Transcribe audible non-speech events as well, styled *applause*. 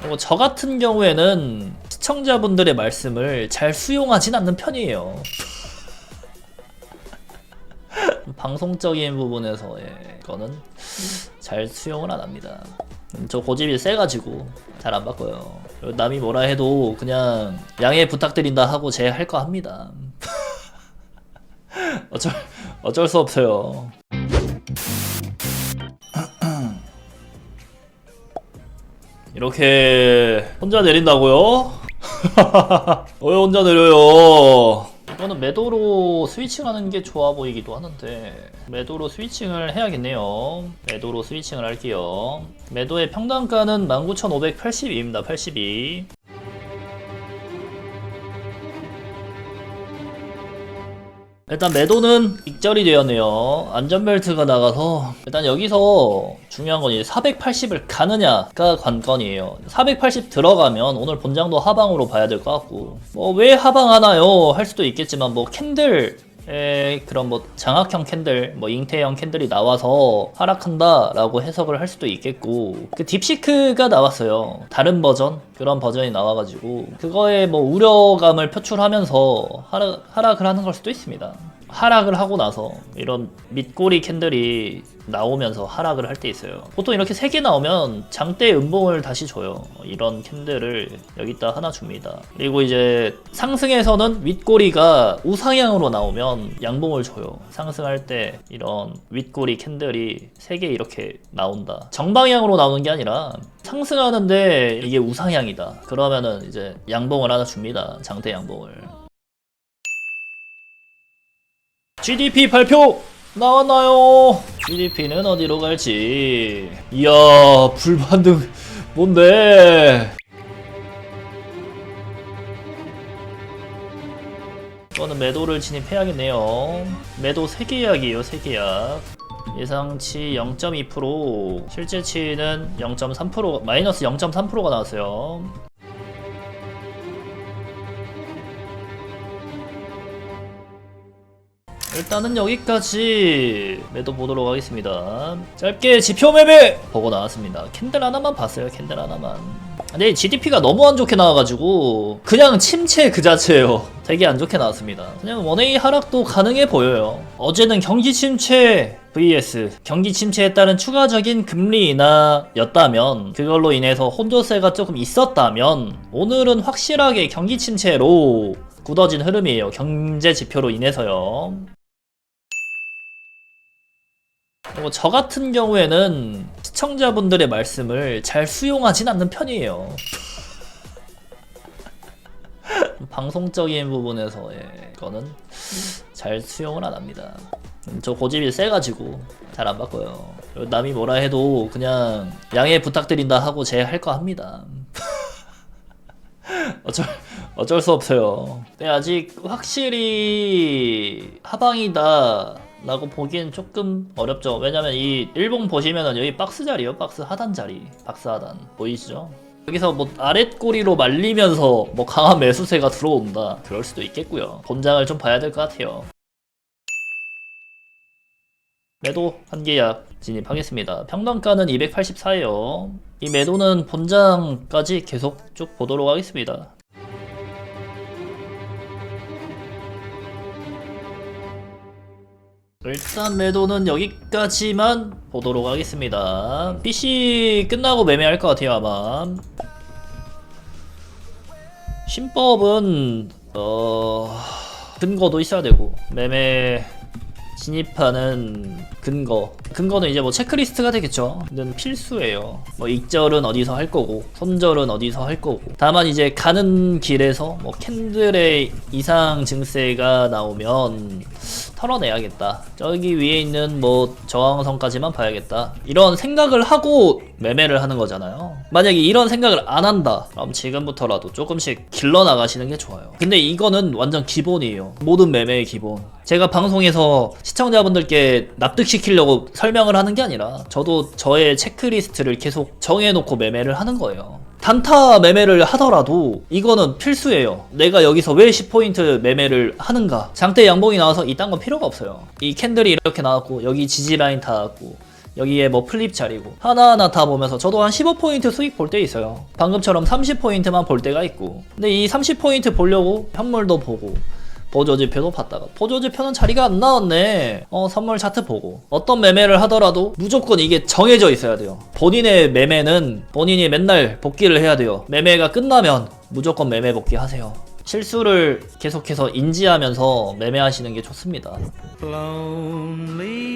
그리고 저 같은 경우에는 시청자분들의 말씀을 잘 수용하진 않는 편이에요. *laughs* 방송적인 부분에서 예, 그거는 잘 수용을 안 합니다. 음, 저 고집이 세가지고 잘 안 바꿔요. 그리고 남이 뭐라 해도 그냥 양해 부탁드린다 하고 제 할 거 합니다. *laughs* 어쩔 어쩔 수 없어요. 이렇게 혼자 내린다고요? *laughs* 왜 혼자 내려요? 이거는 매도로 스위칭하는 게 좋아 보이기도 하는데 매도로 스위칭을 해야겠네요. 매도로 스위칭을 할게요. 매도의 평단가는 19,582입니다. 82. 일단 매도는 익절이 되었네요. 안전벨트가 나가서 일단 여기서 중요한 건 이제 480을 가느냐가 관건이에요. 480 들어가면 오늘 본장도 하방으로 봐야 될 것 같고 뭐 왜 하방하나요? 할 수도 있겠지만 뭐 캔들 에 그런 뭐 장학형 캔들, 뭐 잉태형 캔들이 나와서 하락한다라고 해석을 할 수도 있겠고 그 딥시크가 나왔어요. 다른 버전 그런 버전이 나와가지고 그거에 뭐 우려감을 표출하면서 하락 하락을 하는 걸 수도 있습니다. 하락을 하고 나서 이런 밑꼬리 캔들이 나오면서 하락을 할 때 있어요. 보통 이렇게 세개 나오면 장대 음봉을 다시 줘요. 이런 캔들을 여기다 하나 줍니다. 그리고 이제 상승에서는 윗꼬리가 우상향으로 나오면 양봉을 줘요. 상승할 때 이런 윗꼬리 캔들이 세개 이렇게 나온다. 정방향으로 나오는 게 아니라 상승하는데 이게 우상향이다. 그러면은 이제 양봉을 하나 줍니다. 장대 양봉을. GDP 발표 나왔나요? GDP는 어디로 갈지. 이야, 불반등 뭔데? 이거는 매도를 진입해야겠네요. 매도 3계약이에요, 3계약. 예상치 0.2%, 실제치는 0.3%, 마이너스 0.3%가 나왔어요. 일단은 여기까지 매도 보도록 하겠습니다. 짧게 지표 매매 보고 나왔습니다. 캔들 하나만 봤어요. 캔들 하나만. 근데 GDP가 너무 안 좋게 나와가지고 그냥 침체 그 자체예요. *laughs* 되게 안 좋게 나왔습니다. 그냥 원웨이 하락도 가능해 보여요. 어제는 경기 침체 vs 경기 침체에 따른 추가적인 금리 인하였다면 그걸로 인해서 혼조세가 조금 있었다면 오늘은 확실하게 경기 침체로 굳어진 흐름이에요. 경제 지표로 인해서요. 저 같은 경우에는 시청자분들의 말씀을 잘 수용하진 않는 편이에요. *laughs* 방송적인 부분에서 예, 그거는 잘 수용을 안 합니다. 음, 저 고집이 세가지고 잘 안 바꿔요. 남이 뭐라 해도 그냥 양해 부탁드린다 하고 제 할 거 합니다. *laughs* 어쩔 어쩔 수 없어요. 근데 아직 확실히 하방이다. 라고 보기엔 조금 어렵죠. 왜냐면 이 일봉 보시면은 여기 박스 자리요. 박스 하단 자리. 박스 하단. 보이시죠? 여기서 뭐 아랫꼬리로 말리면서 뭐 강한 매수세가 들어온다. 그럴 수도 있겠고요. 본장을 좀 봐야 될 것 같아요. 매도 한 계약 진입하겠습니다. 평단가는 284예요. 이 매도는 본장까지 계속 쭉 보도록 하겠습니다. 일단 매도는 여기까지만 보도록 하겠습니다. PC 끝나고 매매할 것 같아요 아마. 신법은 어 근거도 있어야 되고 매매 진입하는 근거 근거는 이제 뭐 체크리스트가 되겠죠. 는 필수예요. 뭐 익절은 어디서 할 거고 손절은 어디서 할 거고. 다만 이제 가는 길에서 뭐 캔들의 이상 증세가 나오면 털어내야겠다. 저기 위에 있는 뭐 저항선까지만 봐야겠다. 이런 생각을 하고 매매를 하는 거잖아요. 만약에 이런 생각을 안 한다. 그럼 지금부터라도 조금씩 길러 나가시는 게 좋아요. 근데 이거는 완전 기본이에요. 모든 매매의 기본. 제가 방송에서 시청자분들께 납득시키려고 설명을 하는 게 아니라 저도 저의 체크리스트를 계속 정해놓고 매매를 하는 거예요. 단타 매매를 하더라도 이거는 필수예요. 내가 여기서 왜 10포인트 매매를 하는가? 장대 양봉이 나와서 이딴 건 필요가 없어요. 이 캔들이 이렇게 나왔고 여기 지지 라인 닿았고 여기에 뭐 플립 자리고 하나하나 다 보면서 저도 한 15포인트 수익 볼 때 있어요 방금처럼 30포인트만 볼 때가 있고 근데 이 30포인트 보려고 현물도 보고 보조지표도 봤다가 보조지표는 자리가 안 나왔네. 어 선물 차트 보고. 어떤 매매를 하더라도 무조건 이게 정해져 있어야 돼요. 본인의 매매는 본인이 맨날 복귀를 해야 돼요. 매매가 끝나면 무조건 매매 복귀 하세요. 실수를 계속해서 인지하면서 매매하시는 게 좋습니다. Lonely.